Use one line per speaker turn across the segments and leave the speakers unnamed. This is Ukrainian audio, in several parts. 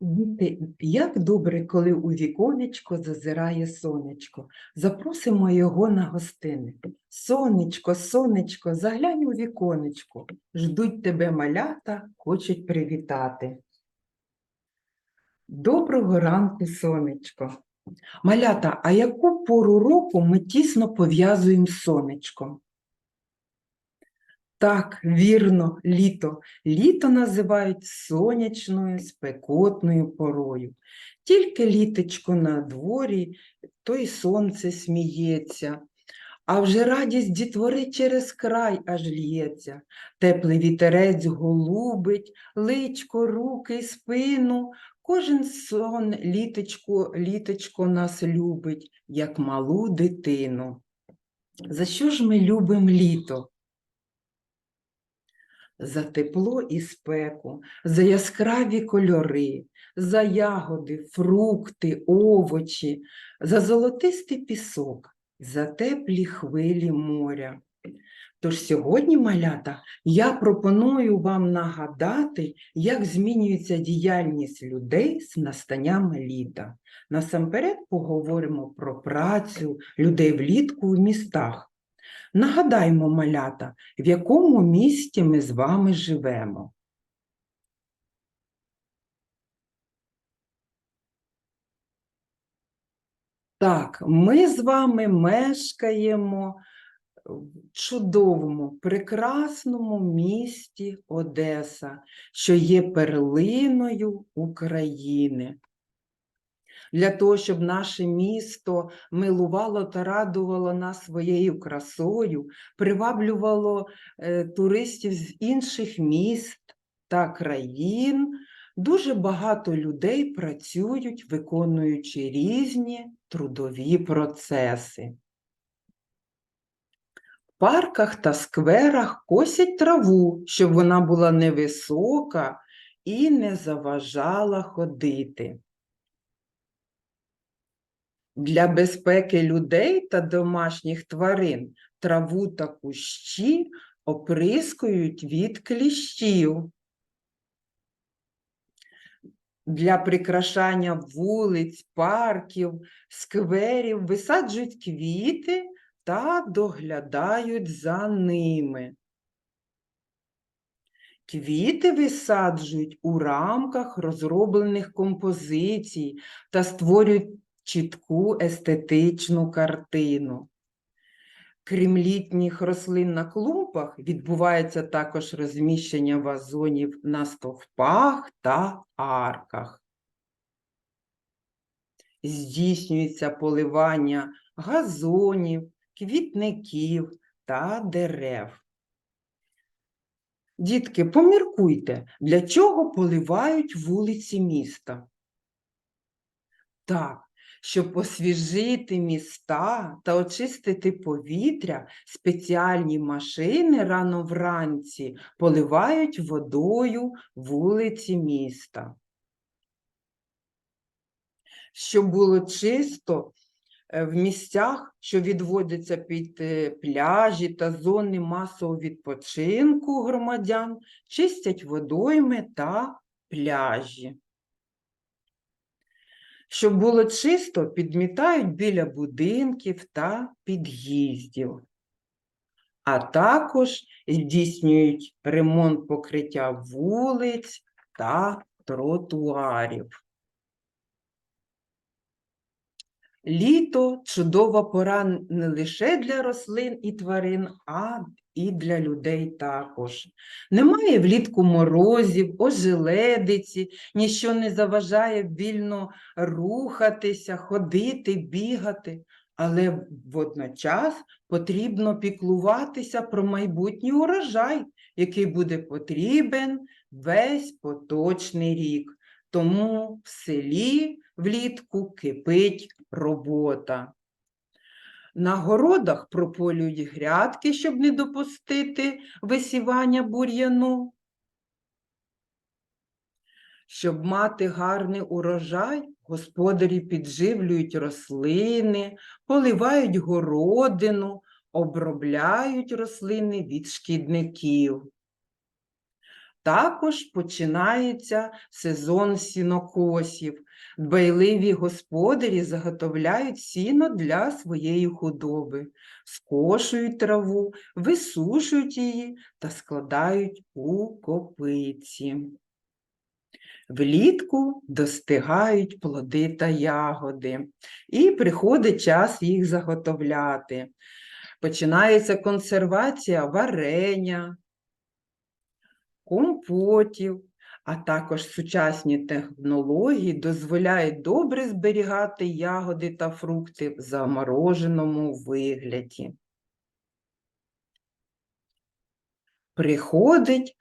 Діти, як добре, коли у віконечко зазирає сонечко. Запросимо його на гостини. Сонечко, сонечко, заглянь у віконечко. Ждуть тебе малята, хочуть привітати. Доброго ранку, сонечко. Малята, а яку пору року ми тісно пов'язуємо з сонечком? Так, вірно, літо. Літо називають сонячною, спекотною порою. Тільки літечко на дворі, то й сонце сміється. А вже радість дітвори через край аж лється. Теплий вітерець голубить, личко, руки, спину. Кожен сон літечко, літечко нас любить, як малу дитину. За що ж ми любимо літо? За тепло і спеку, за яскраві кольори, за ягоди, фрукти, овочі, за золотистий пісок, за теплі хвилі моря. Тож сьогодні, малята, я пропоную вам нагадати, як змінюється діяльність людей з настанням літа. Насамперед поговоримо про працю людей влітку в містах. Нагадаймо, малята, в якому місті ми з вами живемо. Так, ми з вами мешкаємо в чудовому, прекрасному місті Одеса, що є перлиною України. Для того, щоб наше місто милувало та радувало нас своєю красою, приваблювало е, туристів з інших міст та країн, дуже багато людей працюють, виконуючи різні трудові процеси. В парках та скверах косять траву, щоб вона була невисока і не заважала ходити. Для безпеки людей та домашніх тварин траву та кущі оприскують від кліщів. Для прикрашання вулиць, парків, скверів висаджують квіти та доглядають за ними. Квіти висаджують у рамках розроблених композицій та створюють чітку естетичну картину. Крім літніх рослин на клумбах, відбувається також розміщення вазонів на стовпах та арках. Здійснюється поливання газонів, квітників та дерев. Дітки, поміркуйте, для чого поливають вулиці міста? Так, щоб освіжити міста та очистити повітря, спеціальні машини рано вранці поливають водою вулиці міста. Щоб було чисто е, в місцях, що відводяться під е, пляжі та зони масового відпочинку громадян, чистять водойми та пляжі. Щоб було чисто, підмітають біля будинків та під'їздів, а також здійснюють ремонт покриття вулиць та тротуарів. Літо чудова пора не лише для рослин і тварин, а і для людей також. Немає влітку морозів, ожеледиці, ніщо не заважає вільно рухатися, ходити, бігати, але водночас потрібно піклуватися про майбутній урожай, який буде потрібен весь поточний рік. Тому в селі влітку кипить робота. На городах прополюють грядки, щоб не допустити висівання бур'яну. Щоб мати гарний урожай, господарі підживлюють рослини, поливають городину, обробляють рослини від шкідників. Також починається сезон сінокосів. Дбайливі господарі заготовляють сіно для своєї худоби, скошують траву, висушують її та складають у копиці. Влітку достигають плоди та ягоди, і приходить час їх заготовляти. Починається консервація варення, компотів, а також сучасні технології дозволяють добре зберігати ягоди та фрукти в замороженому вигляді. Приходить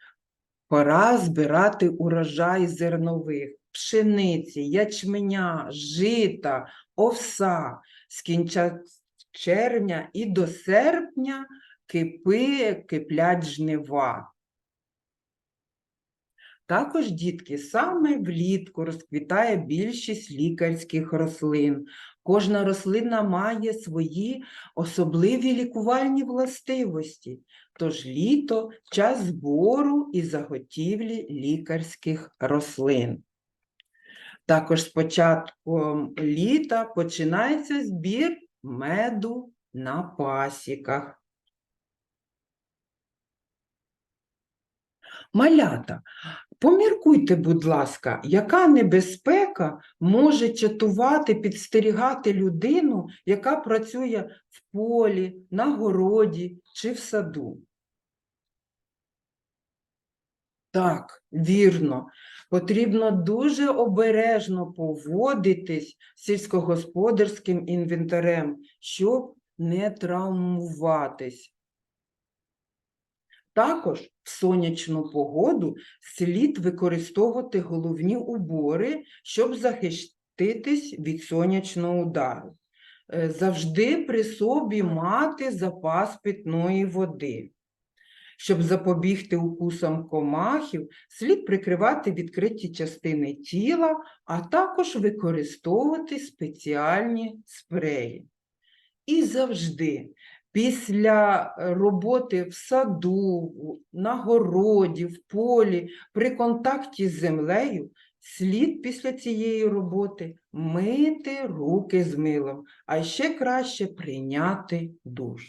пора збирати урожай зернових, пшениці, ячменя, жита, овса з кінця червня і до серпня кипи, киплять жнива. Також, дітки, саме влітку розквітає більшість лікарських рослин. Кожна рослина має свої особливі лікувальні властивості, тож літо – час збору і заготівлі лікарських рослин. Також з початком літа починається збір меду на пасіках. Малята, поміркуйте, будь ласка, яка небезпека може чатувати, підстерігати людину, яка працює в полі, на городі чи в саду? Так, вірно. Потрібно дуже обережно поводитись з сільськогосподарським інвентарем, щоб не травмуватись. Також в сонячну погоду слід використовувати головні убори, щоб захиститись від сонячного удару. Е, Завжди при собі мати запас питної води. Щоб запобігти укусам комахів, слід прикривати відкриті частини тіла, а також використовувати спеціальні спреї. І завжди після е, роботи в саду, на городі, в полі, при контакті з землею, слід після цієї роботи мити руки з милом, а ще краще прийняти душ.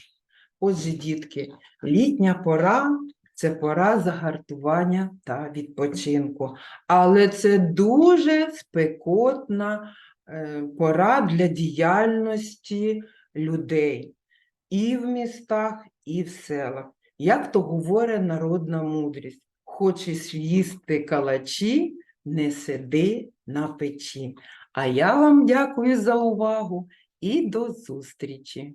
Отже, дітки, літня пора це пора загартування та відпочинку, але це дуже спекотна е, пора для діяльності людей і в містах, і в селах. Як то говорить народна мудрість, хочеш їсти калачі, не сиди на печі. А я вам дякую за увагу і до зустрічі!